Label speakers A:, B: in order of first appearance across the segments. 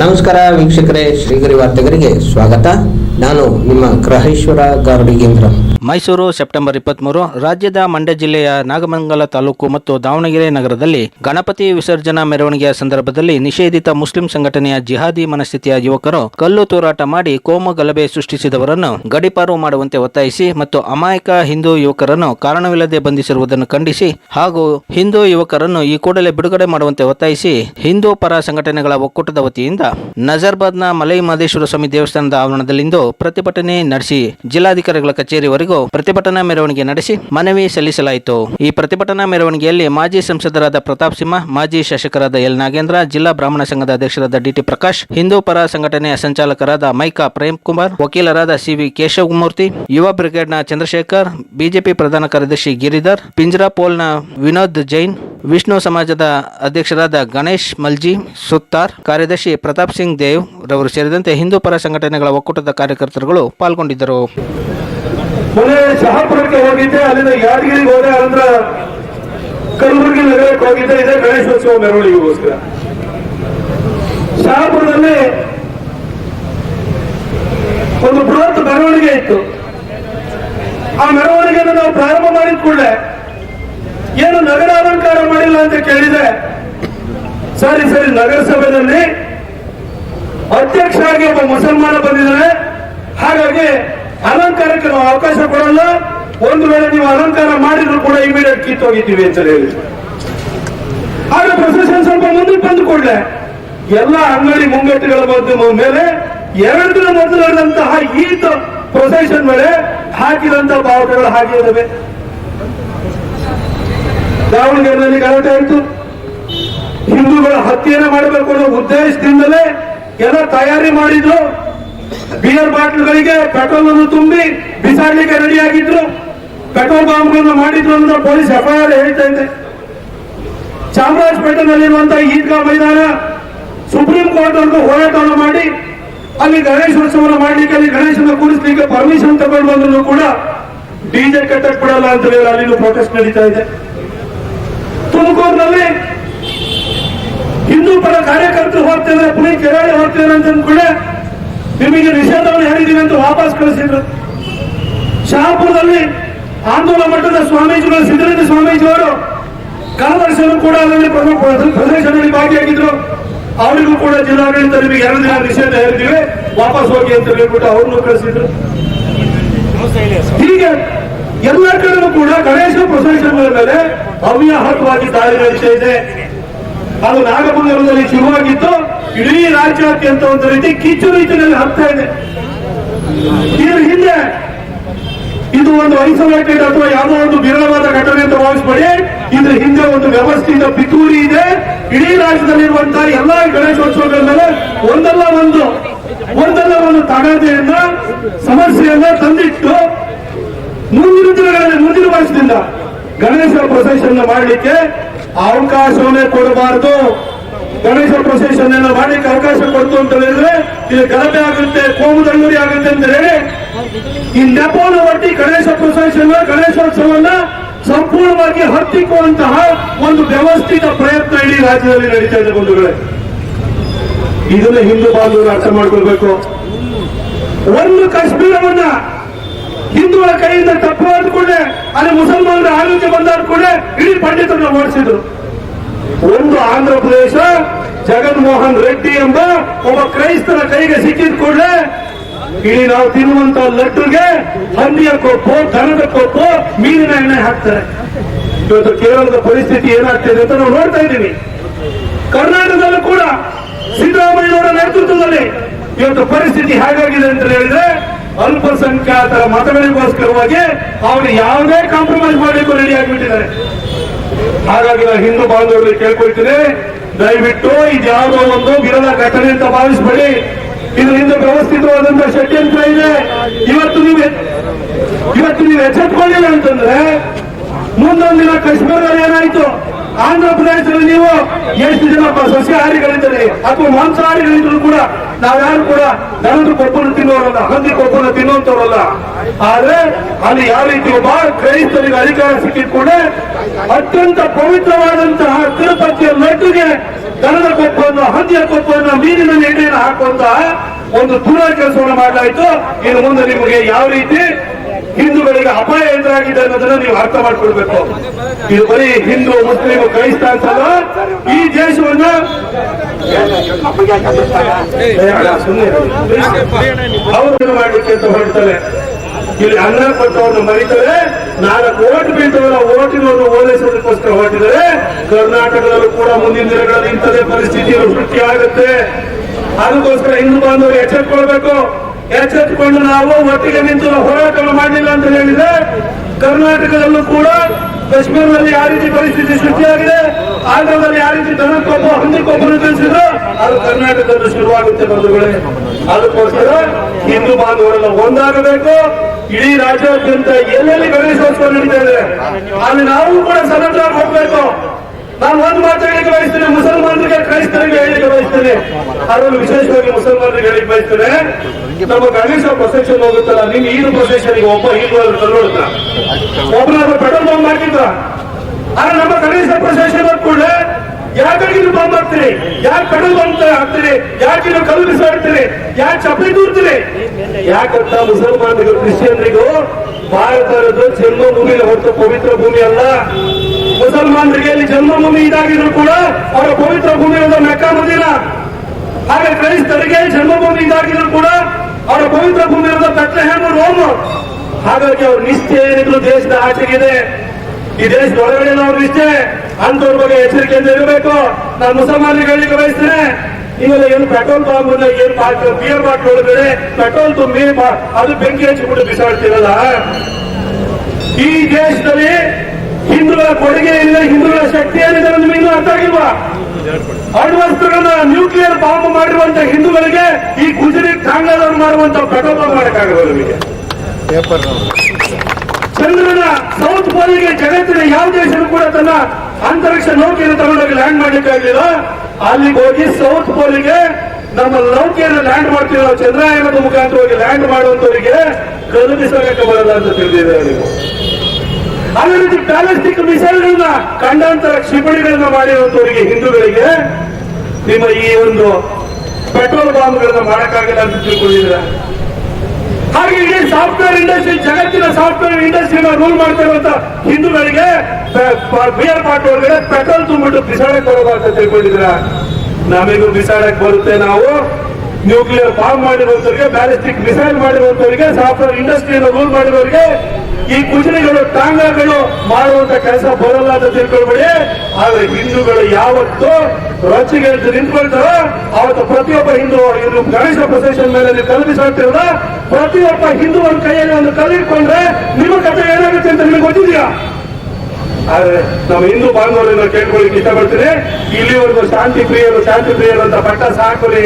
A: ನಮಸ್ಕಾರ ವೀಕ್ಷಕರೇ, ಶ್ರೀಗರಿ ವಾರ್ತೆಗರಿಗೆ ಸ್ವಾಗತ. ನಾನು ನಿಮ್ಮ ಗ್ರಹೇಶ್ವರ ಗಾರ್ಡಿಗೇಂದ್ರ
B: ಮೈಸೂರು, ಸೆಪ್ಟೆಂಬರ್ ಇಪ್ಪತ್ಮೂರು, ರಾಜ್ಯದ ಮಂಡ್ಯ ಜಿಲ್ಲೆಯ ನಾಗಮಂಗಲ ತಾಲೂಕು ಮತ್ತು ದಾವಣಗೆರೆ ನಗರದಲ್ಲಿ ಗಣಪತಿ ವಿಸರ್ಜನಾ ಮೆರವಣಿಗೆಯ ಸಂದರ್ಭದಲ್ಲಿ ನಿಷೇಧಿತ ಮುಸ್ಲಿಂ ಸಂಘಟನೆಯ ಜಿಹಾದಿ ಮನಸ್ಥಿತಿಯ ಯುವಕರು ಕಲ್ಲು ತೂರಾಟ ಮಾಡಿ ಕೋಮು ಗಲಭೆ ಸೃಷ್ಟಿಸಿದವರನ್ನು ಗಡಿಪಾರು ಮಾಡುವಂತೆ ಒತ್ತಾಯಿಸಿ ಮತ್ತು ಅಮಾಯಕ ಹಿಂದೂ ಯುವಕರನ್ನು ಕಾರಣವಿಲ್ಲದೆ ಬಂಧಿಸಿರುವುದನ್ನು ಖಂಡಿಸಿ ಹಾಗೂ ಹಿಂದೂ ಯುವಕರನ್ನು ಈ ಕೂಡಲೇ ಬಿಡುಗಡೆ ಮಾಡುವಂತೆ ಒತ್ತಾಯಿಸಿ ಹಿಂದೂ ಪರ ಸಂಘಟನೆಗಳ ಒಕ್ಕೂಟದ ವತಿಯಿಂದ ನಜರ್ಬಾದ್ನ ಮಲೈ ಮಹದೇಶ್ವರ ಸ್ವಾಮಿ ದೇವಸ್ಥಾನದ ಆವರಣದಲ್ಲಿಂದು ಪ್ರತಿಭಟನೆ ನಡೆಸಿ ಜಿಲ್ಲಾಧಿಕಾರಿಗಳ ಕಚೇರಿವರೆಗೂ ಪ್ರತಿಭಟನಾ ಮೆರವಣಿಗೆ ನಡೆಸಿ ಮನವಿ ಸಲ್ಲಿಸಲಾಯಿತು. ಈ ಪ್ರತಿಭಟನಾ ಮೆರವಣಿಗೆಯಲ್ಲಿ ಮಾಜಿ ಸಂಸದರಾದ ಪ್ರತಾಪ್ ಸಿಂಹ, ಮಾಜಿ ಶಾಸಕರಾದ ಎಲ್ ನಾಗೇಂದ್ರ, ಜಿಲ್ಲಾ ಬ್ರಾಹ್ಮಣ ಸಂಘದ ಅಧ್ಯಕ್ಷರಾದ ಡಿಟಿ ಪ್ರಕಾಶ್, ಹಿಂದೂ ಪರ ಸಂಘಟನೆಯ ಸಂಚಾಲಕರಾದ ಮೈಕಾ ಪ್ರೇಮ್ ಕುಮಾರ್, ವಕೀಲರಾದ ಸಿವಿ ಕೇಶವಮೂರ್ತಿ, ಯುವ ಬ್ರಿಗೇಡ್ನ ಚಂದ್ರಶೇಖರ್, ಬಿಜೆಪಿ ಪ್ರಧಾನ ಕಾರ್ಯದರ್ಶಿ ಗಿರಿಧರ್ ಪಿಂಜ್ರಾಪೋಲ್ನ ವಿನೋದ್ ಜೈನ್, ವಿಷ್ಣು ಸಮಾಜದ ಅಧ್ಯಕ್ಷರಾದ ಗಣೇಶ್ ಮಲ್ಜಿ, ಸುತ್ತಾರ್, ಕಾರ್ಯದರ್ಶಿ ಪ್ರತಾಪ್ ಸಿಂಗ್ ದೇವ್ ರವರು ಸೇರಿದಂತೆ ಹಿಂದೂ ಪರ ಸಂಘಟನೆಗಳ ಒಕ್ಕೂಟದ ಕಾರ್ಯಕರ್ತರುಗಳು ಪಾಲ್ಗೊಂಡಿದ್ದರು.
C: ಶಹಾಪುರಕ್ಕೆ ಹೋಗಿದ್ದೆ, ಅಲ್ಲಿಂದ ಯಾದಗಿರಿಗೆ ಹೋದೆ ಅನಂತರ ಕಲಬುರಗಿ ನಗರಕ್ಕೆ ಹೋಗಿದ್ದೆ, ಇದೇ ಗಣೇಶೋತ್ಸವ ಮೆರವಣಿಗೆಗೋಸ್ಕರ. ಶಹಾಪುರದಲ್ಲಿ ಒಂದು ಬೃಹತ್ ಮೆರವಣಿಗೆ ಇತ್ತು. ಆ ಮೆರವಣಿಗೆಯನ್ನು ನಾವು ಪ್ರಾರಂಭ ಮಾಡಿದ ಕೂಡಲೇ ಏನು ನಗರ ಅಲಂಕಾರ ಮಾಡಿಲ್ಲ ಅಂತ ಕೇಳಿದೆ. ಸರಿ ಸರಿ, ನಗರಸಭೆಯಲ್ಲಿ ಅಧ್ಯಕ್ಷ ಆಗಿ ಒಬ್ಬ ಮುಸಲ್ಮಾನ ಬಂದಿದ್ದಾರೆ. ಹಾಗಾಗಿ ಅಲಂಕಾರಕ್ಕೆ ನಾವು ಅವಕಾಶ ಕೊಡಲ್ಲ. ಒಂದು ವೇಳೆ ನೀವು ಅಲಂಕಾರ ಮಾಡಿದ್ರು ಕೂಡ ಇಮಿಡಿಯೇಟ್ ಕಿತ್ತೋಗಿದ್ದೀವಿ ಅಂತ ಹೇಳಿ. ಆಗ ಪ್ರೊಸೆಷನ್ ಸ್ವಲ್ಪ ಮುಂದಕ್ಕೆ ಬಂದು ಕೂಡಲೇ ಎಲ್ಲ ಅಂಗಡಿ ಮುಂಗಟ್ಟುಗಳ ಮಾಧ್ಯಮ ಮೇಲೆ ಎರಡು ದಿನ ಮೊದಲು ನಡೆದಂತಹ ಈತ ಪ್ರೊಸೆಷನ್ ಮೇಲೆ ಹಾಕಿದಂತಹ ಹಾಗೆ ಇದಾವೆ ದಾವಣಗೆರೆಯಲ್ಲಿ ಗಲಾಟೆ ಆಯಿತು. ಹಿಂದೂಗಳ ಹತ್ಯೆಯನ್ನು ಮಾಡಬೇಕು ಅನ್ನೋ ಉದ್ದೇಶದಿಂದಲೇ ಎಲ್ಲ ತಯಾರಿ ಮಾಡಿದ್ರು. ಬಿಯರ್ ಬಾಟ್ಲ್ಗಳಿಗೆ ಪೆಟ್ರೋಲ್ ಅನ್ನು ತುಂಬಿ ಬಿಸಾಡ್ಲಿಕ್ಕೆ ರೆಡಿ ಆಗಿದ್ರು. ಪೆಟ್ರೋಲ್ ಬಾಂಬ್ಗಳನ್ನು ಮಾಡಿದ್ರು ಅಂತ ಪೊಲೀಸ್ ಎಫ್ಐಆರ್ ಹೇಳ್ತಾ ಇದೆ. ಚಾಮರಾಜಪೇಟೆನಲ್ಲಿರುವಂತಹ ಈದ್ಗಾ ಮೈದಾನ ಸುಪ್ರೀಂ ಕೋರ್ಟ್ ಅಂತ ಹೋರಾಟವನ್ನು ಮಾಡಿ, ಅಲ್ಲಿ ಗಣೇಶೋತ್ಸವನ ಮಾಡ್ಲಿಕ್ಕೆ ಅಲ್ಲಿ ಗಣೇಶನ ಕೂರಿಸ್ಲಿಕ್ಕೆ ಪರ್ಮಿಷನ್ ತಗೊಂಡು ಬಂದ್ರು ಕೂಡ ಡಿಜೆ ಕಟ್ಟಕ್ ಬಿಡಲ್ಲ ಅಂತ ಹೇಳಿ ಅಲ್ಲಿನೂ ಪ್ರೊಟೆಸ್ಟ್ ನಡೀತಾ ಇದೆ. ತುಮಕೂರಿನಲ್ಲಿ ಹಿಂದೂ ಪರ ಕಾರ್ಯಕರ್ತರು ಹೋಗ್ತಿದ್ರೆ ಪುನೀತ್ ಕೆರಾಳಿ ಹೋಗ್ತಿದ್ರೆ ಅಂತ ಅಂದ್ಕೊಂಡೆ ನಿಮಗೆ ನಿಷೇಧವನ್ನು ಹೇಳಿದೀವಿ ಅಂತ ವಾಪಸ್ ಕಳಿಸಿದ್ರು. ಶಹಾಪುರದಲ್ಲಿ ಆಂದೋಲನ ಮಠದ ಸ್ವಾಮೀಜಿಗಳು ಸಿದ್ದರಾಮ ಸ್ವಾಮೀಜಿಯವರು ಕಳೆದ ಕೂಡ ಅಲ್ಲಿ ಪ್ರಮುಖ ಪ್ರದರ್ಶನದಲ್ಲಿ ಭಾಗಿಯಾಗಿದ್ರು. ಅವರಿಗೂ ಕೂಡ ಜಿಲ್ಲಾಡಳಿತ ನಿಮಗೆ ಎರಡು ದಿನ ನಿಷೇಧ ಹೇಳಿದ್ದೀವಿ. ವಾಪಸ್ ಹೋಗಿ ಅಂತ ಹೇಳ್ಬಿಟ್ಟು ಅವ್ರನ್ನೂ ಕಳಿಸಿದ್ರು. ಹೀಗೆ ಎಲ್ಲ ಕಡೆಯೂ ಕೂಡ ಗಣೇಶ ಪ್ರೊಸೆಷನ್ ಮೇಲೆ ಅವ್ಯಾಹತವಾಗಿ ದಾಳಿ ನಡೀತಾ ಇದೆ. ಅದು ನಾಗಮಂಗಲದಲ್ಲಿ ಶುರುವಾಗಿತ್ತು ಇಡೀ ರಾಜ್ಯಾದ್ಯಂತ ಒಂದು ರೀತಿ ಕಿಚ್ಚು ರೀತಿಯಲ್ಲಿ ಹತ್ತಾ ಇದೆ. ಇದ್ರ ಹಿಂದೆ ಇದು ಒಂದು ಐಸೋಲೇಟೆಡ್ ಅಥವಾ ಯಾವುದೋ ಒಂದು ವಿರಳವಾದ ಘಟನೆ ಅಂತ ಭಾವಿಸ್ಬೇಡಿ. ಇದ್ರ ಹಿಂದೆ ಒಂದು ವ್ಯವಸ್ಥಿತ ಪಿತೂರಿ ಇದೆ. ಇಡೀ ರಾಜ್ಯದಲ್ಲಿರುವಂತಹ ಎಲ್ಲಾ ಗಣೇಶೋತ್ಸವಗಳ ಮೇಲೆ ಒಂದಲ್ಲ ಒಂದು ಒಂದಲ್ಲ ಒಂದು ತಗಾದೆಯನ್ನ, ಸಮಸ್ಯೆಯನ್ನ ತಂದಿಟ್ಟು ಮುಂದಿನ ದಿನಗಳಲ್ಲಿ, ಮುಂದಿನ ವರ್ಷದಿಂದ ಗಣೇಶ ಪ್ರೊಸೆಷನ್ ಮಾಡಲಿಕ್ಕೆ ಅವಕಾಶವನ್ನೇ ಕೊಡಬಾರದು. ಗಣೇಶ ಪ್ರೊಸೆಷನ್ ಎಲ್ಲ ಮಾಡಲಿಕ್ಕೆ ಅವಕಾಶ ಕೊಡ್ತು ಅಂತ ಹೇಳಿದ್ರೆ ಇದು ಗಲಭೆ ಆಗುತ್ತೆ ಕೋಮು ದಂಗೂರಿ ಆಗುತ್ತೆ ಅಂತ ಹೇಳಿ ಈ ನೆಪೋನ ಒಟ್ಟಿ ಗಣೇಶ ಪ್ರೊಸೆಷನ್ ಗಣೇಶೋತ್ಸವನ್ನ ಸಂಪೂರ್ಣವಾಗಿ ಹತ್ತಿಕ್ಕುವಂತಹ ಒಂದು ವ್ಯವಸ್ಥಿತ ಪ್ರಯತ್ನ ಇಡೀ ರಾಜ್ಯದಲ್ಲಿ ನಡೀತಾ ಇದೆ ಬಂಧುಗಳೇ. ಇದನ್ನ ಹಿಂದೂ ಬಾಂಧವರು ಅರ್ಥ ಮಾಡ್ಕೊಳ್ಬೇಕು. ಒಂದು ಕಾಶ್ಮೀರವನ್ನ ಹಿಂದೂಗಳ ಕೈಯಿಂದ ತಪ್ಪು ಅಂದ್ಕೊಂಡೆ ಅಲ್ಲಿ ಮುಸಲ್ಮಾನರ ಆಳ್ವಿಕೆ ಬಂದಾದ ಕೂಡ ಇಡೀ ಪಂಡಿತರನ್ನ ಓಡಿಸಿದ್ರು. ಒಂದು ಆಂಧ್ರ ಪ್ರದೇಶ ಜಗನ್ಮೋಹನ್ ರೆಡ್ಡಿ ಎಂಬ ಒಬ್ಬ ಕ್ರೈಸ್ತರ ಕೈಗೆ ಸಿಕ್ಕಿದ ಕೂಡಲೇ ಇಲ್ಲಿ ನಾವು ತಿನ್ನುವಂತ ಲಡ್ಡುಗೆ ಹಂದಿಯ ಕೊಪ್ಪು, ದನದ ಕೊಪ್ಪು ಮೀನಿನ ಎಣ್ಣೆ ಹಾಕ್ತಾರೆ. ಇವತ್ತು ಕೇರಳದ ಪರಿಸ್ಥಿತಿ ಏನಾಗ್ತಿದೆ ಅಂತ ನಾವು ನೋಡ್ತಾ ಇದ್ದೀವಿ. ಕರ್ನಾಟಕದಲ್ಲೂ ಕೂಡ ಸಿದ್ದರಾಮಯ್ಯನವರ ನೇತೃತ್ವದಲ್ಲಿ ಇವತ್ತು ಪರಿಸ್ಥಿತಿ ಹೇಗಾಗಿದೆ ಅಂತ ಹೇಳಿದ್ರೆ ಅಲ್ಪಸಂಖ್ಯಾತರ ಮತಗಳಿಗೋಸ್ಕರವಾಗಿ ಅವರು ಯಾವುದೇ ಕಾಂಪ್ರಮೈಸ್ ಮಾಡಲಿಕ್ಕೂ ರೆಡಿ ಆಗಿಬಿಟ್ಟಿದ್ದಾರೆ. ಹಾಗಾಗಿ ನಾನು ಹಿಂದೂ ಬಾಂಧವರಲ್ಲಿ ಕೇಳ್ಕೊಳ್ತೀನಿ. ದಯವಿಟ್ಟು ಇದ್ಯಾವುದೋ ಒಂದು ವಿರಳ ಘಟನೆ ಅಂತ ಭಾವಿಸ್ಬೇಡಿ. ಇದ್ರ ಹಿಂದೆ ವ್ಯವಸ್ಥಿತವಾದಂತಹ ಷಡ್ಯಂತ್ರ ಇದೆ. ಇವತ್ತು ನೀವು ಇವತ್ತು ನೀವು ಎಚ್ಚೆತ್ಕೊಳ್ಳಿಲ್ಲ ಅಂತಂದ್ರೆ ಮುಂದೊಂದು ದಿನ ಕಾಶ್ಮೀರದಲ್ಲಿ ಏನಾಯ್ತು? ಆಂಧ್ರ ಪ್ರದೇಶದಲ್ಲಿ ನೀವು ಎಷ್ಟು ಜನ ಸಸ್ಯಾಹಾರಿಗಳಿದ್ದರೆ ಅಥವಾ ಮಾಂಸಾಹಾರಿಗಳಿದ್ರು ಕೂಡ ನಾವ್ಯಾರು ಕೂಡ ದನದ ಕೊಬ್ಬನ್ನು ತಿನ್ನೋರಲ್ಲ ಹಂದಿ ಕೊಬ್ಬನ್ನು ತಿನ್ನುವಂತವರಲ್ಲ ಆದ್ರೆ ಅಲ್ಲಿ ಯಾವ ರೀತಿ ಒಬ್ಬ ಕ್ರೈಸ್ತರಿಗೆ ಅಧಿಕಾರ ಸಿಕ್ಕಿದ್ ಕೂಡ ಅತ್ಯಂತ ಪವಿತ್ರವಾದಂತಹ ದನದ ಕೊಪ್ಪನ್ನು ಹಂದಿಯ ಕೊಪ್ಪನ್ನು ಮೀನಿನ ಎಣ್ಣೆಯನ್ನು ಹಾಕುವಂತಹ ಒಂದು ದೂರ ಕೆಲಸವನ್ನು ಮಾಡಲಾಯಿತು. ಇನ್ನು ಮುಂದೆ ನಿಮಗೆ ಯಾವ ರೀತಿ ಹಿಂದೂಗಳಿಗೆ ಅಪಾಯ ಎದುರಾಗಿದೆ ಅನ್ನೋದನ್ನ ನೀವು ಅರ್ಥ ಮಾಡ್ಕೊಳ್ಬೇಕು. ಇದು ಬರೀ ಹಿಂದೂ ಮುಸ್ಲಿಂ ಕ್ರೈಸ್ತ ಅಂತಲ್ಲ, ಈ ದೇಶವನ್ನ ಅವರು ಮಾಡಲಿಕ್ಕೆ ಅಂತ ಹೊರಡ್ತಾರೆ ಇಲ್ಲಿ ಅನ್ನ ಕೊಟ್ಟವನ್ನು ಮರಿತಾರೆ, ನಾಲ್ಕು ಓಟ್ ಬೀಳ್ತವಲ್ಲ ಓಟಿನವರು ಓಲೈಸೋದಕ್ಕೋಸ್ಕರ ಹೊರಟಿದರೆ ಕರ್ನಾಟಕದಲ್ಲೂ ಕೂಡ ಮುಂದಿನ ದಿನಗಳಲ್ಲಿ ಇಂಥದೇ ಪರಿಸ್ಥಿತಿ ಸೃಷ್ಟಿ ಆಗುತ್ತೆ. ಅದಕ್ಕೋಸ್ಕರ ಹಿಂದೂ ಬಾಂಧವರು ಎಚ್ಚೆತ್ಕೊಳ್ಬೇಕು. ಎಚ್ಚೆತ್ತುಕೊಂಡು ನಾವು ಒಟ್ಟಿಗೆ ನಿಂತು ಹೋರಾಟವನ್ನು ಮಾಡಲಿಲ್ಲ ಅಂತ ಹೇಳಿದ್ರೆ ಕರ್ನಾಟಕದಲ್ಲೂ ಕೂಡ ಕಾಶ್ಮೀರದಲ್ಲಿ ಯಾವ ರೀತಿ ಪರಿಸ್ಥಿತಿ ಸೃಷ್ಟಿಯಾಗಿದೆ, ಆಂಧ್ರದಲ್ಲಿ ಯಾವ ರೀತಿ ಧನಕ್ಕೊಬ್ಬ ಹಂದಿಕೊಬ್ಬರು ತಿಳಿಸಿದ್ರು ಅದು ಕರ್ನಾಟಕದಲ್ಲಿ ಶುರುವಾಗುತ್ತೆ ಬಂಧುಗಳೇ. ಅದಕ್ಕೋಸ್ಕರ ಹಿಂದೂ ಬಾಂಧವರೆಲ್ಲ ಒಂದಾಗಬೇಕು. ಇಡೀ ರಾಜ್ಯಾದ್ಯಂತ ಎಲ್ಲೆಲ್ಲಿ ಗಣೇಶೋತ್ಸವ ನಡೀತಾ ಇದೆ, ಅಲ್ಲಿ ನಾವು ಕೂಡ ಸನ್ನದ್ಧರಾಗಿ ಹೋಗ್ಬೇಕು. ನಾನು ಒಂದು ಮಾತು ಹೇಳಿಕೆ ಬಯಸ್ತೇನೆ, ಮುಸಲ್ಮಾನರಿಗೆ ಕ್ರೈಸ್ತರಿಗೆ ಹೇಳಿಕೆ ಬಯಸ್ತೇನೆ. ಅದರಲ್ಲೂ ವಿಶೇಷವಾಗಿ ಮುಸಲ್ಮಾನರಿಗೆ ಹೇಳಿಕೆ ಬಯಸ್ತೇನೆ. ನಮ್ಮ ಗಣೇಶ ಪ್ರೊಸೆಷನ್ ಹೋಗುತ್ತಲ್ಲ ಈದು ಪ್ರೊಸೆಷನ್ ಒಬ್ಬ ಹಿಂದೂ ಅಲ್ಲಿ ತಲುಪುತ್ತ ಒಬ್ಬನಾದ್ರು ಪೆಟ್ರೋಲ್ ಬಾಂಬ್ ಹಾಕಿದ್ರ ಆದ್ರೆ ನಮ್ಮ ಗಣೇಶ ಪ್ರೊಸೆಷನ್ ಕೂಡಲೇ, ಯಾಕೆ ನೀವು ಬಾಂಬ್ ಹಾಕ್ತೀರಿ ಯಾಕೆ ಪೆಟ್ರೋಲ್ ಬಾಂಬ್ ಹಾಕ್ತೀರಿ? ಯಾಕೆ ನೀವು ಕಲ್ಲು ಬಿಸಾಡ್ತೀರಿ? ಯಾಕೆ ಚಪ್ಪಲಿ ದೂರ್ತೀರಿ ಯಾಕಂತ ಮುಸಲ್ಮಾನರಿಗೂ, ಕ್ರಿಶ್ಚಿಯನ್ರಿಗೂ ಭಾರತದ ಜನ್ಮ ಭೂಮಿ ಹೊರತು ಪವಿತ್ರ ಭೂಮಿ ಅಲ್ಲ. ಮುಸಲ್ಮಾನರಿಗೆ ಇಲ್ಲಿ ಜನ್ಮಭೂಮಿ ಇದಾಗಿದ್ರು ಕೂಡ ಅವರ ಪವಿತ್ರ ಭೂಮಿ ಅನ್ನೋದು ಮೆಕ್ಕಾ ಮದೀನಾ. ಹಾಗೆ ಕ್ರೈಸ್ತರಿಗೆ ಜನ್ಮಭೂಮಿ ಇದಾಗಿದ್ರು ಕೂಡ ಅವರ ಪವಿತ್ರ ಭೂಮಿ ಅನ್ನೋದು ಹೆಣ್ಣು ರೋಮ್. ಹಾಗಾಗಿ ಅವ್ರ ನಿಷ್ಠೆ ಏನಿದ್ರು ದೇಶದ ಆಚೆಗಿದೆ. ಈ ದೇಶದ ಒಳಗಡೆ ಅವ್ರ ನಿಷ್ಠೆ. ಅಂತವ್ರ ಬಗ್ಗೆ ಎಚ್ಚರಿಕೆಯಿಂದ ಇರಬೇಕು. ನಾನು ಮುಸಲ್ಮಾನರಿಗೆ ಹೇಳಿಕೆ ಬಯಸ್ತೇನೆ. ಇವೆಲ್ಲ ಏನು ಪೆಟ್ರೋಲ್ ಬಾಂಬ್ ಏನು ಬಿಯರ್ ಬಾಟ್ಲ್ ಒಳಗಡೆ ಪೆಟ್ರೋಲ್ ತುಂಬಿ ಅದು ಬೆಂಕಿ ಹಚ್ಚಿಬಿಟ್ಟು ಬಿಸಾಡ್ತಿರಲ್ಲ? ಈ ದೇಶದಲ್ಲಿ ಹಿಂದೂಗಳ ಕೊಡುಗೆ ಇಲ್ಲ ಹಿಂದೂಗಳ ಶಕ್ತಿ ಏನಿದೆ ನಿಮಗೆ ಇನ್ನೂ ಅರ್ಥ ಆಗಿಲ್ವಾ? ಅಣ್ವಸ್ತ್ರಗಳನ್ನ ನ್ಯೂಕ್ಲಿಯರ್ ಬಾಂಬ್ ಮಾಡಿರುವಂತ ಹಿಂದೂಗಳಿಗೆ ಈ ಗುಜರಿ ಕಾಂಗ್ರೆಸ್ ಮಾಡುವಂತ ಪ್ರಕೋಪ ಮಾಡಕ್ಕಾಗಲ್ಲ ನಿಮಗೆ? ಚಂದ್ರನ ಸೌತ್ ಪೋಲಿಗೆ ಜಗತ್ತಿನ ಯಾವ ದೇಶನೂ ಕೂಡ ತನ್ನ ಅಂತರಿಕ್ಷ ನೌಕೆಯನ್ನು ತಗೊಂಡೋಗಿ ಲ್ಯಾಂಡ್ ಮಾಡ್ಲಿಕ್ಕೆ ಆಗಲಿಲ್ಲ. ಅಲ್ಲಿಗೆ ಹೋಗಿ ಸೌತ್ ಪೋಲಿಗೆ ನಮ್ಮ ನೌಕೆಯನ್ನು ಲ್ಯಾಂಡ್ ಮಾಡ್ತಿರೋ ನಾವು ಮುಖಾಂತರ ಮುಖಾಂತರವಾಗಿ ಲ್ಯಾಂಡ್ ಮಾಡುವಂತವರಿಗೆ ಕರುಣಿಸಬೇಕು ಬರಲ್ಲ ಅಂತ ತಿಳಿದಿದೆ ನೀವು? ಅದೇ ರೀತಿ ಬ್ಯಾಲಿಸ್ಟಿಕ್ ಮಿಸೈಲ್ಗಳನ್ನ ಖಂಡಾಂತರ ಕ್ಷಿಪಣಿಗಳನ್ನ ಮಾಡಿರುವಂತವರಿಗೆ ಹಿಂದೂಗಳಿಗೆ ನಿಮ್ಮ ಈ ಒಂದು ಪೆಟ್ರೋಲ್ ಬಾಂಬ್ಗಳನ್ನ ಮಾಡಕ್ಕಾಗಿಲ್ಲ ಅಂತ ತಿಳ್ಕೊಂಡಿದ್ರೆ ಹಾಗೆ ಇಡೀ ಸಾಫ್ಟ್ವೇರ್ ಇಂಡಸ್ಟ್ರಿ, ಜಗತ್ತಿನ ಸಾಫ್ಟ್ವೇರ್ ಇಂಡಸ್ಟ್ರಿನ ರೂಲ್ ಮಾಡ್ತಾ ಇರುವಂತ ಹಿಂದೂಗಳಿಗೆ ಬಿಯರ್ ಪಾಟ್ ಒಳಗಡೆ ಪೆಟ್ರೋಲ್ ತುಂಬಿಟ್ಟು ಬಿಸಾಡಕ್ ಬರೋದು ಅಂತ ತಿಳ್ಕೊಂಡಿದ್ರ ನಮಗೂ ಬಿಸಾಡಕ್ ಬರುತ್ತೆ ನಾವು. ನ್ಯೂಕ್ಲಿಯರ್ ಬಾಂಬ್ ಮಾಡಿರುವಂತವರಿಗೆ ಬ್ಯಾಲಿಸ್ಟಿಕ್ ಮಿಸೈಲ್ ಮಾಡಿರುವಂತವರಿಗೆ ಸಾಫ್ಟ್ವೇರ್ ಇಂಡಸ್ಟ್ರಿಯನ್ನು ರೂಲ್ ಮಾಡಿರೋರಿಗೆ ಈ ಕುಜನಿಗಳು ಟಾಂಗಾಗಳು ಮಾಡುವಂತ ಕೆಲಸ ಬರಲ್ಲ ಅಂತ ತಿಳ್ಕೊಳ್ಬೇಡಿ. ಆದ್ರೆ ಹಿಂದೂಗಳು ಯಾವತ್ತು ರಚಿಗೆ ನಿಂತ್ಕೊಳ್ತಾರೋ, ಅವತ್ತು ಪ್ರತಿಯೊಬ್ಬ ಹಿಂದೂ ಇನ್ನು ಗಣೇಶ ಪ್ರೊಸೆಷನ್ ಮೇಲೆ ನೀವು ಕಲ್ಪಿಸಾಡ್ತಿರಲ್ಲ ಪ್ರತಿಯೊಬ್ಬ ಹಿಂದೂ ಒಂದು ಕೈಯಲ್ಲಿ ಒಂದು ಕಲ್ಲಿಟ್ಕೊಂಡ್ರೆ ನಿಮ್ಮ ಕಥೆ ಏನಾಗುತ್ತೆ ಅಂತ ನಿಮಗೆ ಗೊತ್ತಿದೆಯಾ? ಆದ್ರೆ ನಮ್ಮ ಹಿಂದೂ ಬಾಂಧವರನ್ನ ಕೇಳ್ಕೊಳ್ಳಿಕ್ಕೆ ಇಷ್ಟಪಡ್ತೀನಿ. ಇಲ್ಲಿವರೆಗೂ ಶಾಂತಿ ಪ್ರಿಯರು ಶಾಂತಿ ಪ್ರಿಯರು ಅಂತ ಪಟ್ಟ ಸಾಕಲಿ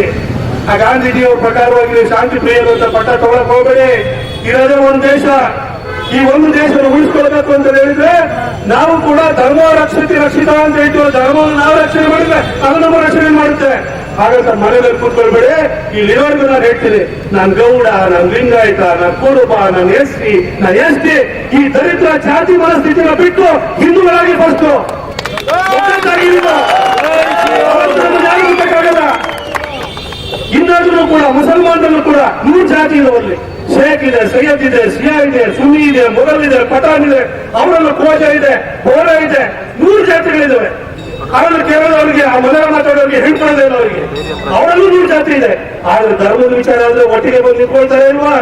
C: ಆ ಗಾಂಧೀಜಿಯವ್ರ ಪ್ರಕಾರವಾಗಿ ಶಾಂತಿ ಪ್ರಿಯರು ಅಂತ ಪಟ್ಟ ತಗೊಳಕ್ ಹೋಗಬೇಡಿ. ಇರೋದೇ ಒಂದು ದೇಶ. ಈ ಒಂದು ದೇಶವನ್ನು ಉಳಿಸ್ಕೊಳ್ಬೇಕು ಅಂತ ಹೇಳಿದ್ರೆ ನಾವು ಕೂಡ ಧರ್ಮ ರಕ್ಷಿತ ರಕ್ಷಿತ ಅಂತ ಹೇಳ್ತೀವಿ ಧರ್ಮವನ್ನು ನಾವು ರಕ್ಷಣೆ ಮಾಡಿದ್ರೆ ಅದು ನಮ್ಮ ರಕ್ಷಣೆ ಮಾಡುತ್ತೆ. ಹಾಗಂತ ಮನೆಯಲ್ಲಿ ಕೂತ್ಕೊಳ್ಬೇಡಿ. ಇಲ್ಲಿವರೆಗೂ ನಾನು ಹೇಳ್ತೀನಿ, ನಾನ್ ಗೌಡ, ನನ್ ಲಿಂಗಾಯತ, ನನ್ ಕುರುಬ, ನನ್ ಎಸ್ ಟಿ, ನಾನ್ ಎಸ್ ಟಿ. ಈ ದರಿದ್ರ ಜಾತಿ ಮನಸ್ಥಿತಿನ ಬಿಟ್ಟು ಹಿಂದೂಗಳಾಗಿ ಫಸ್ಟ್ ಇನ್ನಾದ್ರೂ ಕೂಡ, ಮುಸಲ್ಮಾನರು ಕೂಡ ಮೂರು ಜಾತಿ ಇರುವಲ್ಲಿ ಶೇಖ್ ಇದೆ, ಸೈಯದ್ ಇದೆ, ಸಿಯಾ ಇದೆ ಸುನಿ ಇದೆ, ಮೊಘಲ್ ಇದೆ ಪಠಾನ್ ಇದೆ ಅವರಲ್ಲೂ ಕೋಜ ಇದೆ, ಬೋರ ಇದೆ, ಮೂರು ಜಾತಿಗಳಿದ್ದಾವೆ. ಅದರಲ್ಲಿ ಕೇಳೋದವರಿಗೆ ಆ ಮೊದಲ ಮಾತಾಡೋರಿಗೆ ಹೇಳ್ಕೊಳ್ಳೋದೇ ಇಲ್ಲ ಅವರಿಗೆ ಅವರಲ್ಲೂ ಮೂರು ಜಾತಿ ಇದೆ. ಆದ್ರೆ ಧರ್ಮದ ವಿಚಾರ ಆದ್ರೆ ಒಟ್ಟಿಗೆ ಬಂದು ನಿಂತ್ಕೊಳ್ತಾರೆ ಇಲ್ವಾ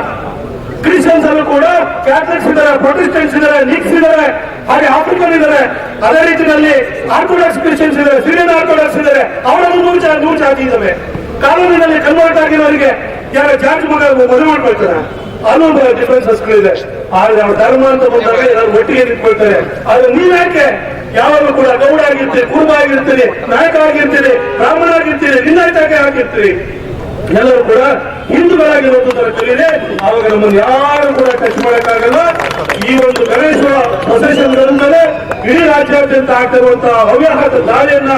C: ಕ್ರಿಶ್ಚಿಯನ್ಸ್ ಅಲ್ಲೂ ಕೂಡ ಕ್ಯಾಥಲಿಕ್ಸ್ ಇದ್ದಾರೆ ಪ್ರೊಟೆಸ್ಟೆಂಟ್ಸ್ ಇದ್ದಾರೆ ನಿಕ್ಸ್ ಇದ್ದಾರೆ, ಹಾಗೆ ಆಫ್ರಿಕನ್ ಇದ್ದಾರೆ. ಅದೇ ರೀತಿಯಲ್ಲಿ ಆರ್ಥೋಡಾಕ್ಸ್ ಕ್ರಿಶ್ಚಿಯನ್ಸ್ ಇದ್ದಾರೆ ಸಿರಿಯನ್ ಆರ್ಥೋಡಾಕ್ಸ್ ಇದ್ದಾರೆ. ಅವರಲ್ಲೂ ನೂರು ನೂರು ಜಾತಿ ಇದ್ದಾವೆ. ಕಾನೂನಿನಲ್ಲಿ ಕನ್ವರ್ಟ್ ಆಗಿರೋರಿಗೆ ಯಾರ ಜಾತಿ ಮಗ ಮದುವೆ ಮಾಡ್ಕೊಳ್ತಾರೆ. ಡಿಫ್ರೆನ್ಸಸ್ ಇದೆ ಆದ್ರೆ ಅವ್ರ ಧರ್ಮ ಅಂತ ಬಂದಾಗ ಎಲ್ಲರೂ ಒಟ್ಟಿಗೆ ನಿಂತ್ಕೊಳ್ತಾರೆ. ಆದ್ರೆ ನೀವ್ ಯಾಕೆ ಯಾವಾಗಲೂ ಕೂಡ ಗೌಡ ಆಗಿರ್ತೀರಿ, ಕುರುಬ ಆಗಿರ್ತೀರಿ, ನಾಯಕ ಆಗಿರ್ತೀರಿ, ಬ್ರಾಹ್ಮಣ ಆಗಿರ್ತೀರಿ ಲಿಂಗಾಯತ ಆಗಿರ್ತೀರಿ? ಎಲ್ಲರೂ ಕೂಡ ಹಿಂದೂಗಳಾಗಿರೋದು ತರ ತಿಳಿದೆ. ಅವಾಗ ನಮ್ಮನ್ನು ಯಾರು ಕೂಡ ಟಚ್ ಮಾಡೋಕ್ಕಾಗಲ್ಲ. ಈ ಒಂದು ಗಣೇಶ್ವರ ಪ್ರೊಸೆಷನ್ಗಳಿಂದಲೇ ಇಡೀ ರಾಜ್ಯಾದ್ಯಂತ ಆಗ್ತಿರುವಂತಹ ಅವ್ಯಾಹತ ದಾಳಿಯನ್ನ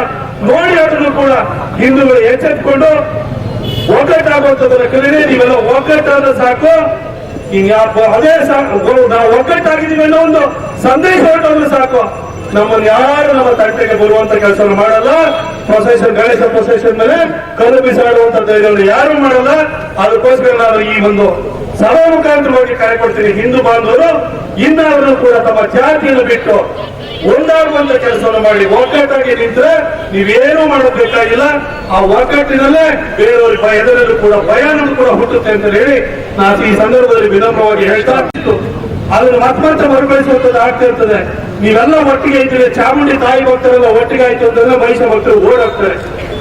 C: ನೋಡಿ ಆದರೂ ಕೂಡ ಹಿಂದೂಗಳು ಎಚ್ಚೆತ್ಕೊಂಡು ಒಗ್ಗಟ್ಟಾಗುವಂತದನ್ನ ಕಲಿದೆ ನೀವೆಲ್ಲ ಒಗ್ಗಟ್ಟಾದ ಸಾಕು. ಅದೇ ನಾವು ಒಗ್ಗಟ್ಟಾಗಿದ್ದೀವಿ ಅನ್ನೋ ಒಂದು ಸಂದೇಶ ಹೊರಟೋದ್ರೆ ಸಾಕು. ನಮ್ಮನ್ನು ಯಾರು ನಮ್ಮ ತಂಟೆಗೆ ಬರುವಂತ ಕೆಲಸವನ್ನು ಮಾಡಲ್ಲ. ಪ್ರೊಸೆಷನ್ ಗಣೇಶ ಪ್ರೊಸೆಷನ್ ಮೇಲೆ ಕಲ್ಲು ಬಿಸಾಡುವಂತ ಧೈರ್ಯವನ್ನು ಯಾರು ಮಾಡಲ್ಲ. ಅದಕ್ಕೋಸ್ಕರ ನಾನು ಈ ಒಂದು ಸಭಾ ಮುಖಾಂತರವಾಗಿ ಕರೆ ಕೊಡ್ತೀನಿ. ಹಿಂದೂ ಬಾಂಧವರು, ಇನ್ನಾದರೂ ಕೂಡ ತಮ್ಮ ಜಾತಿಯನ್ನು ಬಿಟ್ಟು ಒಂದಾಗುವಂತ ಕೆಲಸವನ್ನು ಮಾಡಿ ಒಗ್ಗಟ್ಟಾಗಿ ನಿಂತ್ರೆ ನೀವೇನು ಮಾಡಬೇಕಾಗಿಲ್ಲ ಆ ಒಗ್ಗಟ್ಟಿನಲ್ಲೇ ಭಯ ಎದುರಲ್ಲೂ ಕೂಡ ಭಯ ಅನ್ನೋದು ಕೂಡ ಹುಟ್ಟುತ್ತೆ ಅಂತ ಹೇಳಿ ನಾನು ಈ ಸಂದರ್ಭದಲ್ಲಿ ವಿನಮ್ರವಾಗಿ ಹೇಳ್ತಾ ಇತ್ತು. ಅದನ್ನು ಮತ್ತೆ ಮತ್ತೆ ಮರುಕಳಿಸುವಂತದ್ದು ಆಗ್ತಾ ಇರ್ತದೆ. ನೀವೆಲ್ಲ ಒಟ್ಟಿಗೆ ಇದ್ದೀರಿ, ಚಾಮುಂಡಿ ತಾಯಿ ಭಕ್ತರೆಲ್ಲ ಒಟ್ಟಿಗೆ ಆಯ್ತು ಅಂತಂದ್ರೆ ಮಹಿಷ ಭಕ್ತರು ಓಡಾಗ್ತಾರೆ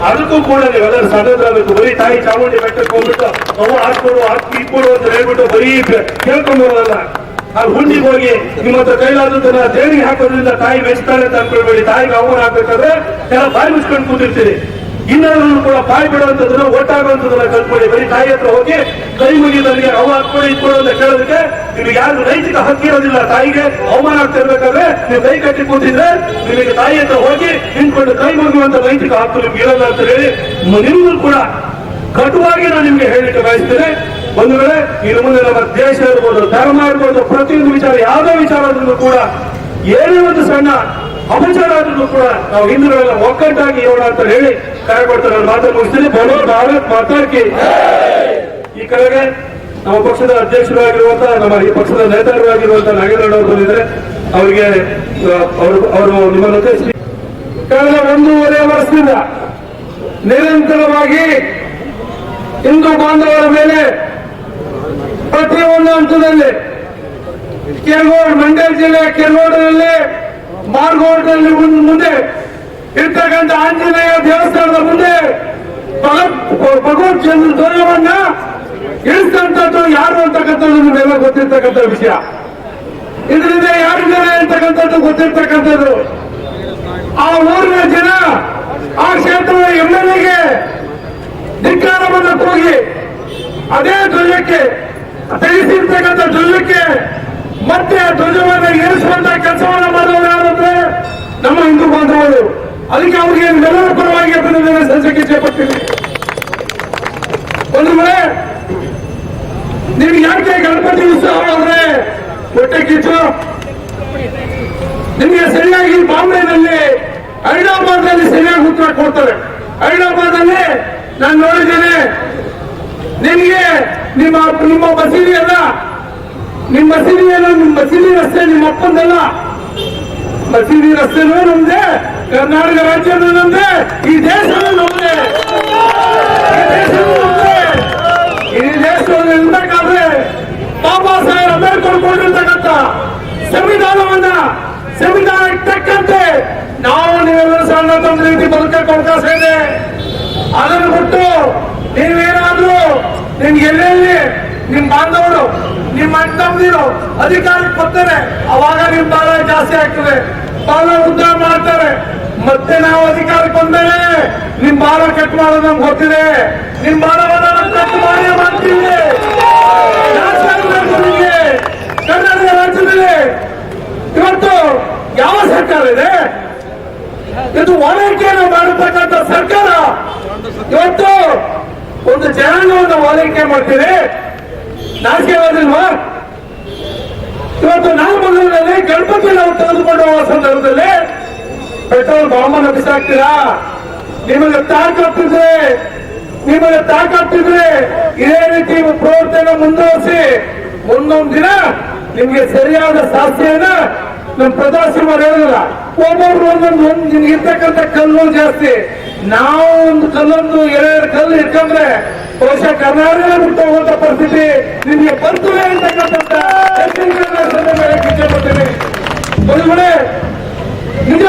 C: ಅದಕ್ಕೂ ಕೂಡ ನೀವೆಲ್ಲರೂ ಸದಸ್ಯರಾಗಬೇಕು ಬರೀ ತಾಯಿ ಚಾಮುಂಡಿ ಬೆಟ್ಟಕ್ಕೆ ಹೋಗ್ಬಿಟ್ಟು ಅವು ಹಾಕ್ಕೊಡು, ಹಾಕಿ ಇಟ್ಕೊಡು ಅಂತ ಹೇಳ್ಬಿಟ್ಟು ಬರೀ ಕೇಳ್ಕೊಂಡು ಹೋಗೋದಲ್ಲ ಆ ಹುಂಡಿಗೆ ಹೋಗಿ ನಿಮ್ಮ ಹತ್ರ ಕೈಲಾದದನ್ನ ದೇಣಿಗೆ ಹಾಕೋದ್ರಿಂದ ತಾಯಿ ಮೆಚ್ತಾಳೆ ಅಂತ ಅನ್ಕೊಳ್ಬೇಡಿ. ತಾಯಿಗೆ ಅವಮಾನ ಆಗ್ಬೇಕಾದ್ರೆ ಎಲ್ಲ ಬಾಯಿ ಮುಚ್ಕೊಂಡು ಕೂತಿರ್ತೀರಿ. ಇನ್ನಾದ್ರೂ ಕೂಡ ಬಾಯಿ ಬಿಡುವಂತದನ್ನ ಒಟ್ಟಾಗುವಂತದನ್ನ ಕಲ್ತ್ಕೊಳ್ಳಿ ಬರೀ ತಾಯಿ ಹತ್ರ ಹೋಗಿ ಕೈ ಮುಗಿ ನನಗೆ ಅವ ಹಾಕ್ಕೊಡಿ ಇಟ್ಕೊಡು ಅಂತ ಕೇಳೋದಕ್ಕೆ ನಿಮಗೆ ಯಾರು ನೈತಿಕ ಹಕ್ಕಿರೋದಿಲ್ಲ ತಾಯಿಗೆ ಅವಮಾನ ಆಗ್ತಾ ಇರ್ಬೇಕಾದ್ರೆ ನೀವು ಕೈ ಕಟ್ಟಿ ಕೂತಿದ್ರೆ ನಿಮಗೆ ತಾಯಿ ಹತ್ರ ಹೋಗಿ ನಿಂತ್ಕೊಂಡು ಕೈ ಮುಗಿಯುವಂತ ನೈತಿಕ ಹಕ್ಕು ನಿಮ್ಗೆ ಇರಲ್ಲ ಅಂತ ಹೇಳಿ ನಿಮ್ಗೂ ಕೂಡ ಕಟುವಾಗಿ ನಾನು ನಿಮ್ಗೆ ಹೇಳಲಿಕ್ಕೆ ಬಯಸ್ತೇನೆ. ಒಂದು ವೇಳೆ ಇನ್ನು ಮುಂದೆ ನಮ್ಮ ದೇಶ ಇರ್ಬೋದು, ಧರ್ಮ ಇರ್ಬೋದು, ಪ್ರತಿಯೊಂದು ವಿಚಾರ, ಯಾವುದೇ ವಿಚಾರ ಆದ್ರೂ ಕೂಡ ಏನೇ ಒಂದು ಸಣ್ಣ ಅಪಚಾರ ಆದ್ರೂ ಕೂಡ ನಾವು ಹಿಂದೂಗಳೆಲ್ಲ ಒಕ್ಕಟ್ಟಾಗಿ ಇರೋಣ ಅಂತ ಹೇಳಿ ಕರೆ ಕೊಡ್ತಾರೆ. ನಾನು ಮಾತನ್ನು ಮುಗಿಸ್ತೀನಿ. ಬೋಲೋ ಭಾರತ್ ಮಾತಾಡ್ಕಿ ಈ ಕಡೆಗೆ ನಮ್ಮ ಪಕ್ಷದ ಅಧ್ಯಕ್ಷರಾಗಿರುವಂತಹ ನಮ್ಮ ಈ ಪಕ್ಷದ ನೇತಾರರಾಗಿರುವಂತಹ ನಾಗೇಂದ್ರ ಅವರು ಬಂದಿದ್ರೆ ಅವರಿಗೆ ಅವರು ಅವರು ನಿಮ್ಮನ್ನು ಉದ್ದೇಶಿಸಿ ಕಳೆದ ಒಂದೂವರೆ ವರ್ಷದಿಂದ ನಿರಂತರವಾಗಿ ಹಿಂದೂ ಬಾಂಧವರ ಮೇಲೆ ಪ್ರತಿಯೊಂದು ಹಂತದಲ್ಲಿ ಕೆರಗೋಡು, ಮಂಡ್ಯ ಜಿಲ್ಲೆ ಕೆರಗೋಡಿನಲ್ಲಿ ಮಾರ್ಗೋಡ್ನಲ್ಲಿ ಮುಂದೆ ಇರ್ತಕ್ಕಂಥ ಆಂಜನೇಯ ದೇವಸ್ಥಾನದ ಮುಂದೆ ಭಗವತ್ ಚಂದ್ರ ಧ್ವಜವನ್ನ ಇಳಿಸ್ತಕ್ಕಂಥದ್ದು ಯಾರು ಅಂತಕ್ಕಂಥದ್ದು ನಿಮಗೆಲ್ಲ ಗೊತ್ತಿರ್ತಕ್ಕಂಥ ವಿಷಯ. ಇದರಿಂದ ಯಾರಿದ್ದಾರೆ ಅಂತಕ್ಕಂಥದ್ದು ಗೊತ್ತಿರ್ತಕ್ಕಂಥದ್ದು. ಆ ಊರಿನ ಜನ, ಆ ಕ್ಷೇತ್ರದ ಎಂ ಎಲ್ ಎಗೆ ಧಿಕ್ಕಾರವನ್ನು ಕೂಗಿ ಅದೇ ಧ್ವಜಕ್ಕೆ, ತಿಳಿಸಿರ್ತಕ್ಕಂಥ ಧ್ವಜಕ್ಕೆ ಮತ್ತೆ ಧ್ವಜವನ್ನು ಏರಿಸುವಂತ ಕೆಲಸವನ್ನ ಮಾಡೋರು ಯಾರು ಅಂದ್ರೆ ನಮ್ಮ ಹಿಂದೂ ಬಾಂಧವರು. ಅದಕ್ಕೆ ಅವ್ರಿಗೆ ಎಲ್ಲರ ಪರವಾಗಿ ಅಭಿನಂದನೆ ಸಲ್ಲಿಸಕ್ಕೆ ಇಷ್ಟಪಡ್ತೀನಿ. ಒಂದು ವೇಳೆ ಯಾಕೆ ಗಣಪತಿ ಉತ್ಸವ ಅಂದ್ರೆ ಹೊಟ್ಟೆ ಕಿಚ್ಚು? ನಿಮಗೆ ಸರಿಯಾಗಿ ಬಾಂಬೆನಲ್ಲಿ ಹೈದರಾಬಾದ್ನಲ್ಲಿ ಸರಿಯಾಗಿ ಉತ್ತರ ಕೊಡ್ತಾರೆ. ಹೈದರಾಬಾದ್ ಅಲ್ಲಿ ನಾನು ನೋಡಿದ್ದೇನೆ, ನಿಮಗೆ ನಿಮ್ಮ ನಿಮ್ಮ ಮಸೀದಿ ಅಲ್ಲ ನಿಮ್ಮ ಮಸೀದಿ ಏನೋ ನಿಮ್ಮ ಮಸೀದಿ ರಸ್ತೆ, ನಿಮ್ಮ ಅಪ್ಪಂದಲ್ಲ. ಮಸೀದಿ ರಸ್ತೆನೂ ನಮ್ದೆ, ಕರ್ನಾಟಕ ರಾಜ್ಯನೂ ನಮ್ದೆ, ಈ ದೇಶನೂ ನಮ್ದೆ. ಈ ದೇಶವನ್ನು ಇರ್ಬೇಕಾದ್ರೆ ಬಾಬಾ ಸಾಹೇಬ್ ಅಂಬೇಡ್ಕರ್ ಕೊಟ್ಟಿರ್ತಕ್ಕಂಥ ಸಂವಿಧಾನವನ್ನ ಸಂವಿಧಾನಕ್ಕೆ ತಕ್ಕಂತೆ ನಾವು ನೀವೆಲ್ಲರೂ ಸಣ್ಣ ತಂದ ರೀತಿ ಬದುಕಕ್ಕೆ ಅವಕಾಶ ಇದೆ. ಅದನ್ನು ಬಿಟ್ಟು ನೀವೇನಾದ್ರೂ ನಿಮ್ಗೆ ಎಲ್ಲೆಲ್ಲಿ ನಿಮ್ ಬಾಂಧವರು, ನಿಮ್ಮ ಅಣ್ಣ ತಮ್ಮದಿರು ಅಧಿಕಾರಕ್ಕೆ ಬರ್ತಾರೆ ಅವಾಗ ನಿಮ್ ಬಾಳ ಜಾಸ್ತಿ ಆಗ್ತದೆ. ಬಾಲ ಉದ್ಧಾರ ಮಾಡ್ತಾರೆ. ಮತ್ತೆ ನಾವು ಅಧಿಕಾರಕ್ಕೆ ಬಂದರೆ ನಿಮ್ ಬಾಳ ಕಟ್ ಮಾಡೋದು ನಮ್ಗೆ ಗೊತ್ತಿದೆ. ನಿಮ್ ಬಾಳವನ್ನ ನಾವು ಕಟ್ ಮಾಡೇ ಮಾಡ್ತೀವಿ. ಕರ್ನಾಟಕ ರಾಜ್ಯದಲ್ಲಿ ಇವತ್ತು ಯಾವ ಸರ್ಕಾರ ಇದೆ? ಇದು ಓಲೈಕೆಯನ್ನು ಮಾಡತಕ್ಕಂಥ ಸರ್ಕಾರ. ಇವತ್ತು ಒಂದು ಜನಾಂಗವನ್ನು ಓಲೈಕೆ ಮಾಡ್ತೀರಿ ನಾಶಿಕೆವಾದಿಲ್ವಾ ಇವತ್ತು ನಾಗಮಂಗಲದಲ್ಲಿ ಗಣಪತಿ ನಾವು ತೆಗೆದುಕೊಂಡು ಹೋಗುವ ಸಂದರ್ಭದಲ್ಲಿ ಪೆಟ್ರೋಲ್ ಬಾಂಬನ್ನು ಬಿಸಾಕ್ತೀರಾ ನಿಮಗೆ ತಾಕತ್ತಿದ್ರೆ ನಿಮಗೆ ತಾಕತ್ತಿದ್ರೆ ಇದೇ ರೀತಿ ಪ್ರವೃತ್ತಿಯನ್ನು ಮುಂದುವರಿಸಿ ಮುಂದೊಂದು ದಿನ ನಿಮ್ಗೆ ಸರಿಯಾದ ಶಾಸ್ತ್ರಿಯನ್ನ ನಮ್ಮ ಪ್ರಧಾನಮಂತ್ರಿ ಹೇಳಿದ್ರ ಒಬ್ಬೊಬ್ರು ಒಂದೊಂದು ಒಂದು ನಿಮ್ಗೆ ಇರ್ತಕ್ಕಂಥ ಕಲ್ಲು ಜಾಸ್ತಿ. ನಾವು ಒಂದು ಕಲ್ಲೊಂದು ಎರಡು ಕಲ್ಲು ಇಟ್ಕೊಂಡ್ರೆ ಬಹುಶಃ ಕರ್ನಾಟಕ ಬಿಟ್ಟು ಹೋಗುವಂತ ಪರಿಸ್ಥಿತಿ ನಿಮ್ಗೆ ಬರ್ತದೆ ಅಂತಕ್ಕಂಥ ಒಂದು ವೇಳೆ ನಿಜ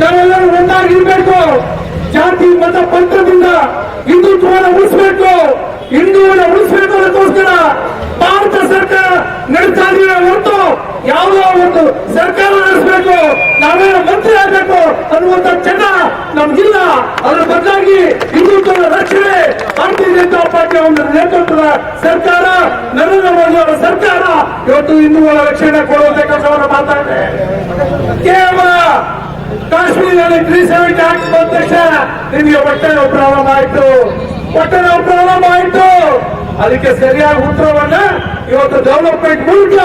C: ನಾವೆಲ್ಲರೂ ಒಂದಾಗಿರ್ಬೇಕು ಜಾತಿ, ಮತ, ಪಂಥದಿಂದ ಹಿಂದುತ್ವವನ್ನು ಉಳಿಸ್ಬೇಕು. ಹಿಂದೂವನ್ನ ಉಳಿಸ್ಬೇಕು ಅನ್ನೋದಕ್ಕೋಸ್ಕರ ಭಾರತ ಸರ್ಕಾರ ನಡೆಸ್ತಾ ಇದೀವಿ ಹೊರತು ಯಾವುದೋ ಸರ್ಕಾರ ನಡೆಸಬೇಕು ನಾವೇನು ಮಂತ್ರಿ ಆಗಬೇಕು ಅನ್ನುವಂತ ಚೆನ್ನ ನಮ್ಗಿಲ್ಲ. ಅದರ ಬದಲಾಗಿ ಹಿಂದುತ್ವದ ರಕ್ಷಣೆ, ಭಾರತೀಯ ಜನತಾ ಪಾರ್ಟಿಯ ಒಂದು ನೇತೃತ್ವದ ಸರ್ಕಾರ, ನರೇಂದ್ರ ಮೋದಿ ಅವರ ಸರ್ಕಾರ ಇವತ್ತು ಹಿಂದೂಗಳ ರಕ್ಷಣೆ ಕೊಡುವಂತ ಕೆಲಸವನ್ನು ಮಾತಾಡಿದೆ ಕೇವಲ ಕಾಶ್ಮೀರದಲ್ಲಿ ತ್ರೀ ಸೆವೆಂಟಿ ಆಕ್ಟ್ ಬಂದ ತಕ್ಷಣ ನಿಮಗೆ ಹೊಟ್ಟೆ ಪ್ರಾರಂಭ ಆಯ್ತು. ನೋವು ಪ್ರಾರಂಭ ಆಯ್ತು. ಅದಕ್ಕೆ ಸರಿಯಾದ ಉತ್ತರವನ್ನ ಇವತ್ತು ಡೆವಲಪ್ಮೆಂಟ್ ಮೂಲಕ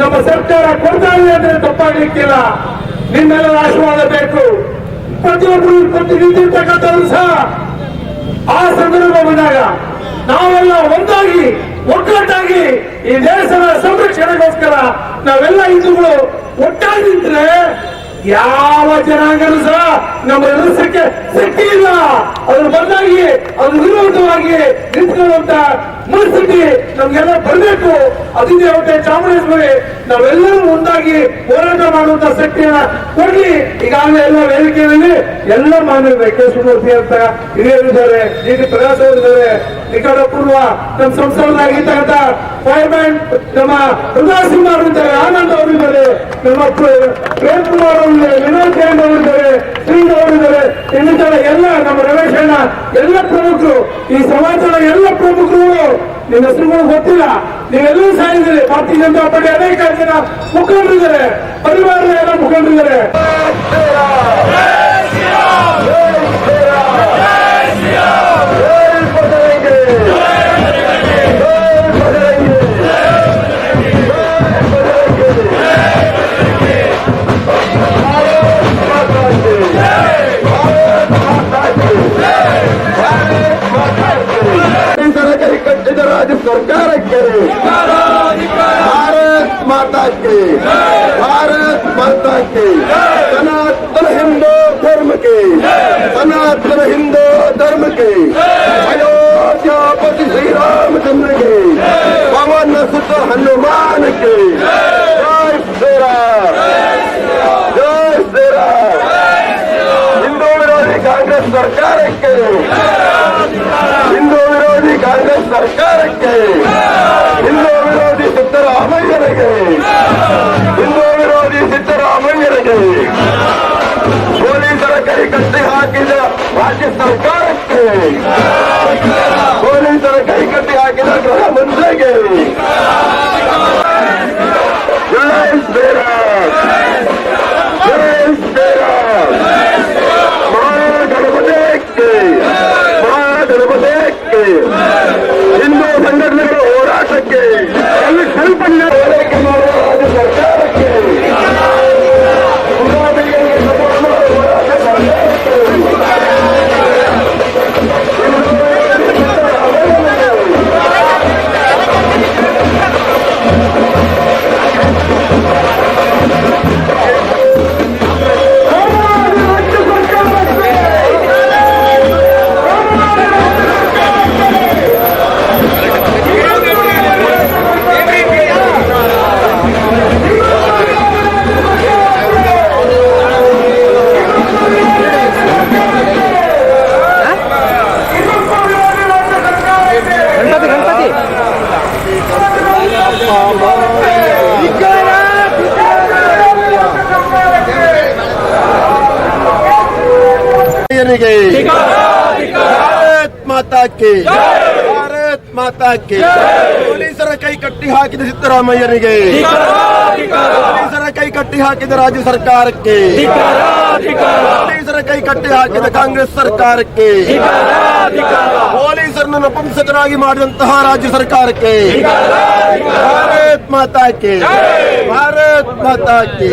C: ನಮ್ಮ ಸರ್ಕಾರ ಕೊಡ್ತಾ ಇದೆ ಅಂದ್ರೆ ತಪ್ಪಾಗ್ಲಿಕ್ಕಿಲ್ಲ. ನಿಮ್ಮೆಲ್ಲರ ಆಶೀರ್ವಾದ ಬೇಕು. ಪ್ರತಿಯೊಬ್ಬರು ಪ್ರತಿನಿಧಿರ್ತಕ್ಕಂಥವ್ರು ಸಹ ಆ ಸಂದರ್ಭ ಬಂದಾಗ ನಾವೆಲ್ಲ ಒಂದಾಗಿ, ಒಗ್ಗಟ್ಟಾಗಿ ಈ ದೇಶದ ಸಂರಕ್ಷಣೆಗೋಸ್ಕರ ನಾವೆಲ್ಲ ಹಿಂದೂಗಳು ಒಟ್ಟಾಗಿ ನಿಂತ್ರೆ ಯಾವ ಜನಾಂಗನೂ ಸಹ ನಮ್ಮ ಎದುರಿಸಕ್ಕೆ ಶಕ್ತಿ ಇಲ್ಲ ಅದ್ರ ಬದಲಾಗಿ ಅದ್ರ ವಿರೋಧವಾಗಿ ನಿಂತ್ಕೊಳ್ಳುವಂತ ಮನಸ್ಥಿತಿ ನಮ್ಗೆಲ್ಲ ಬರಬೇಕು. ಅದಕ್ಕೆ ಅವತ್ತೆ ಚಾಮರಾಜೇಶ್ವರಿ ನಾವೆಲ್ಲರೂ ಒಂದಾಗಿ ಹೋರಾಟ ಮಾಡುವಂತ ಶಕ್ತಿಯನ್ನ ಕೊಡ್ಲಿ. ಈಗಾಗಲೇ ಎಲ್ಲ ವೇದಿಕೆಯಲ್ಲಿ ಎಲ್ಲ ಮಾನ್ಯ ವೆಂಕಟೇಶ್ವರಮೂರ್ತಿ ಅಂತ ಹಿರಿಯರಿದ್ದಾರೆ ಪ್ರಕಾಶ್ ಅವರಿದ್ದಾರೆ ನಿಕಟ ಪೂರ್ವ ನಮ್ಮ ಸಂಸ್ಥಾನದಾಗಿರ್ತಕ್ಕಂಥ ಫೈರ್ಮ್ಯಾನ್ ನಮ್ಮ ಹೃದಯ ಸಿಂಹ ಅವರಿದ್ದಾರೆ ಆನಂದ್ ಅವರಿದ್ದಾರೆ ನಮ್ಮ ಪ್ರ- ಪ್ರೇಮ್ ಕುಮಾರ್ ಅವರಿದ್ದಾರೆ ವಿನೋದ್ ಜೈನ್ ಅವರಿದ್ದಾರೆ ಶ್ರೀಧರ್ ಅವರಿದ್ದಾರೆ ಇನ್ನಿತರ ಎಲ್ಲ ನಮ್ಮ ರಮೇಶ್ ಅಣ್ಣ ಎಲ್ಲ ಪ್ರಮುಖರು ಈ ಸಮಾಜದ ಎಲ್ಲ ಪ್ರಮುಖರು ನಿಮ್ಮ ಹೆಸರುಗಳು ಗೊತ್ತಿಲ್ಲ ನೀವೆಲ್ಲರೂ ಸಾಯಿದ್ದೀರಿ ಭಾರತೀಯ ಜನತಾ ಪಾರ್ಟಿ ಅನೇಕ ಜನ ಮುಖಂಡರಿದ್ದಾರೆ ಪರಿವಾರದ ಎಲ್ಲ ಮುಖಂಡರಿದ್ದಾರೆ
D: सरकार के। भारत माता के। भारत माता के। सनातन हिंदू धर्म के। सनातन हिंदू धर्म के। अयोध्यापति श्री रामचंद्र के। पवन सुत हनुमान के। जय श्री राम जय श्री राम हिंदू विरोधी कांग्रेस सरकार के। ಸರ್ಕಾರಕ್ಕೆ. ಹಿಂದೂ ವಿರೋಧಿ ಸಿದ್ದರಾಮಯ್ಯರಿಗೆ ಹಿಂದೂ ವಿರೋಧಿ ಸಿದ್ದರಾಮಯ್ಯರಿಗೆ ಪೊಲೀಸರ ಕೈ ಕಟ್ಟಿ ಹಾಕಿದ ರಾಜ್ಯ ಸರ್ಕಾರಕ್ಕೆ. ಪೊಲೀಸರ ಕೈ ಕಟ್ಟಿ ಹಾಕಿದ ಗೃಹ ಮಂತ್ರಿಗೆ. ಜೈ ಶ್ರೀರಾಮ್ ಭಾರತ್ ಮಾತಾ ಕೆ ಪೊಲೀಸರ ಕೈ ಕಟ್ಟಿ ಹಾಕಿದ ಸಿದ್ದರಾಮಯ್ಯನಿಗೆ. ಪೊಲೀಸರ ಕೈ ಕಟ್ಟಿ ಹಾಕಿದ ರಾಜ್ಯ ಸರ್ಕಾರಕ್ಕೆ. ಪೊಲೀಸರ ಕೈ ಕಟ್ಟಿ ಹಾಕಿದ ಕಾಂಗ್ರೆಸ್ ಸರ್ಕಾರಕ್ಕೆ. ಪೊಲೀಸರನ್ನು ನಪುಂಸಕರಾಗಿ ಮಾಡಿದಂತಹ ರಾಜ್ಯ ಸರ್ಕಾರಕ್ಕೆ. ಭಾರತ್ ಮಾತಾ ಭಾರತ್ ಮಾತಾ ಕೆ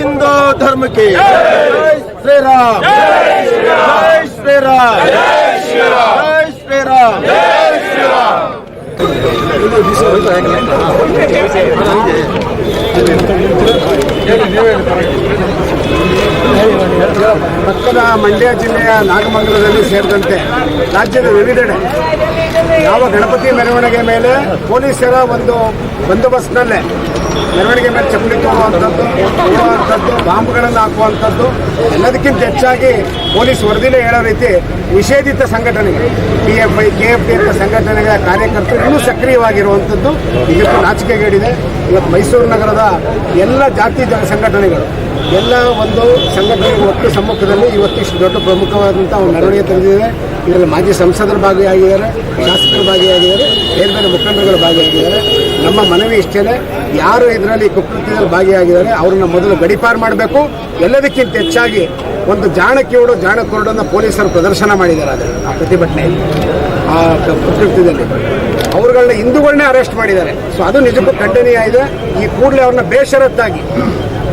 D: ಹಿಂದೂ ಧರ್ಮಕ್ಕೆ. ಜೈ ಶ್ರೀರಾಮ್. ಜೈ ಶ್ರೀರಾಮ್. ಜೈ ಶ್ರೀರಾಮ್.
E: ಪಕ್ಕದ ಮಂಡ್ಯ ಜಿಲ್ಲೆಯ ನಾಗಮಂಗಲದಲ್ಲಿ ಸೇರಿದಂತೆ ರಾಜ್ಯದ ವಿವಿಧೆಡೆ ಯಾವ ಗಣಪತಿ ಮೆರವಣಿಗೆ ಮೇಲೆ ಪೊಲೀಸರ ಒಂದು ಬಂದೋಬಸ್ತ್ನಲ್ಲೇ ಮೆರವಣಿಗೆ ಮೇಲೆ ಚಪ್ಪಲಿ ತೋರುವಂಥದ್ದು, ಬಾಂಬ್ಗಳನ್ನು ಹಾಕುವಂಥದ್ದು ಎಲ್ಲದಕ್ಕಿಂತ ಹೆಚ್ಚಾಗಿ ಪೊಲೀಸ್ ವರದಿನೇ ಹೇಳೋ ರೀತಿ ನಿಷೇಧಿತ ಸಂಘಟನೆಗಳು P F I K F D ಅಂತ ಸಂಘಟನೆಗಳ ಕಾರ್ಯಕರ್ತರು ಇನ್ನೂ ಸಕ್ರಿಯವಾಗಿರುವಂಥದ್ದು ಇದಕ್ಕೂ ನಾಚಿಕೆಗೇಡಿದೆ. ಇವತ್ತು ಮೈಸೂರು ನಗರದ ಎಲ್ಲ ಜಾತಿ ಸಂಘಟನೆಗಳು, ಎಲ್ಲ ಒಂದು ಸಂಘಟನೆಗಳ ಒಟ್ಟು ಸಮ್ಮುಖದಲ್ಲಿ ಇವತ್ತು ಇಷ್ಟು ದೊಡ್ಡ ಪ್ರಮುಖವಾದಂಥ ಒಂದು ಮೆರವಣಿಗೆ ತೆಗೆದಿದೆ. ಇದರಲ್ಲಿ ಮಾಜಿ ಸಂಸದರು ಭಾಗಿಯಾಗಿದ್ದಾರೆ, ಶಾಸಕರು ಭಾಗಿಯಾಗಿದ್ದಾರೆ ಬೇರೆ ಬೇರೆ ಮುಖಂಡರುಗಳು ಭಾಗಿಯಾಗಿದ್ದಾರೆ. ನಮ್ಮ ಮನವಿ ಇಷ್ಟೇ ಯಾರು ಇದರಲ್ಲಿ ಕುಕೃತ್ಯದಲ್ಲಿ ಭಾಗಿಯಾಗಿದ್ದಾರೆ, ಅವ್ರನ್ನ ಮೊದಲು ಗಡಿಪಾರು ಮಾಡಬೇಕು. ಎಲ್ಲದಕ್ಕಿಂತ ಹೆಚ್ಚಾಗಿ ಒಂದು ಜಾಣಕಿಯೋಡು ಕಿವುಡು ಜಾಣ ಕುರುಡನ್ನು ಪೊಲೀಸರು ಪ್ರದರ್ಶನ ಮಾಡಿದ್ದಾರೆ ಆ ಪ್ರತಿಭಟನೆಯಲ್ಲಿ, ಆ ಕುಕೃತ್ಯದಲ್ಲಿ. ಅವ್ರುಗಳನ್ನ ಹಿಂದೂಗಳನ್ನೇ ಅರೆಸ್ಟ್ ಮಾಡಿದ್ದಾರೆ. ಸೊ ಅದು ನಿಜಕ್ಕೂ ಖಂಡನೀಯ ಇದೆ. ಈ ಕೂಡಲೇ ಅವ್ರನ್ನ ಬೇಷರತ್ತಾಗಿ,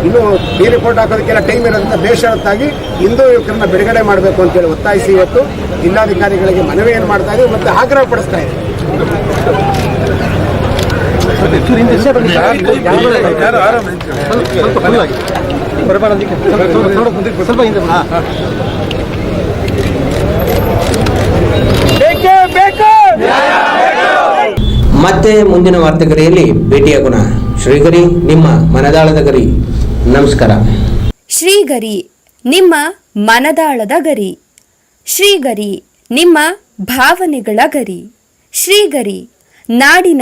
E: ಇನ್ನು ಡಿ ರಿಪೋರ್ಟ್ ಹಾಕೋದಕ್ಕೆಲ್ಲ ಟೈಮ್ ಇರೋದ್ರಿಂದ ಬೇಷರತ್ತಾಗಿ ಹಿಂದೂ ಯುವಕರನ್ನ ಬಿಡುಗಡೆ ಮಾಡಬೇಕು ಅಂತೇಳಿ ಒತ್ತಾಯಿಸಿ ಇವತ್ತು. ಜಿಲ್ಲಾಧಿಕಾರಿಗಳಿಗೆ ಮನವಿಯನ್ನು ಮಾಡ್ತಾ ಇದ್ದೀವಿ, ಮತ್ತು ಆಗ್ರಹ ಪಡಿಸ್ತಾ ಹಿಂದೆ
A: ಮತ್ತೆ ಮುಂದಿನ ವಾರ್ತೆಗರಿಯಲ್ಲಿ ಭೇಟಿಯಾಗೋಣ ಶ್ರೀಗರಿ ನಿಮ್ಮ ಮನದಾಳದ ಗರಿ ನಮಸ್ಕಾರ
F: ಶ್ರೀಗರಿ ನಿಮ್ಮ ಮನದಾಳದ ಗರಿ ಶ್ರೀಗರಿ ನಿಮ್ಮ ಭಾವನೆಗಳ ಗರಿ ಶ್ರೀಗರಿ ನಾಡಿನ